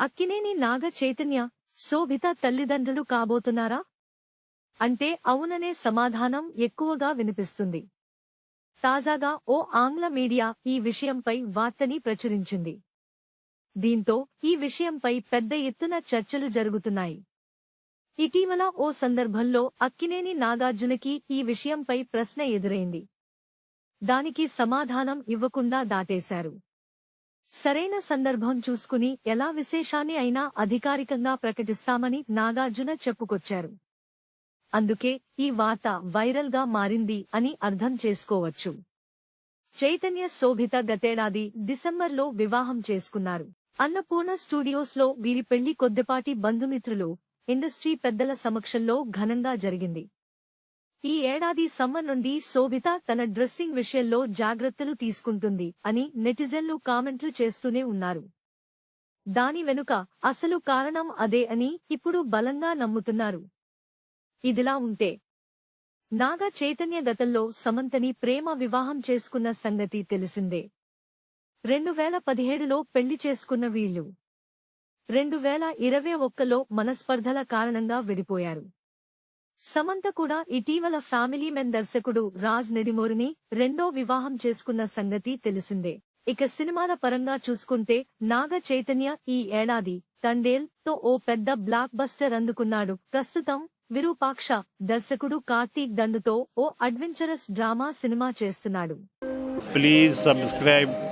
అక్కినేని నాగ చైతన్య శోభిత తల్లిదండ్రులు కాబోతున్నారా? అంటే అవుననే సమాధానం ఎక్కువగా వినిపిస్తుంది. తాజాగా ఓ ఆంగ్ల మీడియా ఈ విషయంపై వార్తని ప్రచురించింది. దీంతో ఈ విషయంపై పెద్ద ఎత్తున చర్చలు జరుగుతున్నాయి. ఇటీవల ఓ సందర్భంలో అక్కినేని నాగార్జునకి ఈ విషయంపై ప్రశ్న ఎదురైంది. దానికి సమాధానం ఇవ్వకుండా దాటేశారు. సరైన సందర్భం చూసుకుని ఎలా విశేషాన్ని అయినా అధికారికంగా ప్రకటిస్తామని నాగార్జున చెప్పుకొచ్చారు. అందుకే ఈ వార్త వైరల్గా మారింది అని అర్థం చేసుకోవచ్చు. చైతన్య శోభిత గతేడాది డిసెంబర్లో వివాహం చేసుకున్నారు. అన్నపూర్ణ స్టూడియోస్లో వీరి పెళ్ళి కొద్దిపాటి బంధుమిత్రులు ఇండస్ట్రీ పెద్దల సమక్షంలో ఘనంగా జరిగింది. ఈ ఏడాది సమ్మర్ నుండి శోభిత తన డ్రెస్సింగ్ విషయంలో జాగ్రత్తలు తీసుకుంటుంది అని నెటిజన్లు కామెంట్లు చేస్తూనే ఉన్నారు. దాని వెనుక అసలు కారణం అదే అని ఇప్పుడు బలంగా నమ్ముతున్నారు. ఇదిలా ఉంటే నాగా చైతన్య గతంలో సమంతని ప్రేమ వివాహం చేసుకున్న సంగతి తెలిసిందే. రెండు వేల పదిహేడులో పెళ్ళి చేసుకున్న వీళ్ళు రెండు వేల ఇరవై ఒక్కలో మనస్పర్ధల కారణంగా విడిపోయారు. సమంత కూడా ఇటీవల ఫ్యామిలీ మెన్ దర్శకుడు రాజ్ నెడిమోరిని రెండో వివాహం చేసుకున్న సంగతి తెలిసిందే. ఇక సినిమాల పరంగా చూసుకుంటే నాగ చైతన్య ఈ ఏడాది తండేల్తో ఓ పెద్ద బ్లాక్ బస్టర్ అందుకున్నాడు. ప్రస్తుతం విరూపాక్ష దర్శకుడు కార్తీక్ దండుతో ఓ అడ్వెంచరస్ డ్రామా సినిమా చేస్తున్నాడు. Please subscribe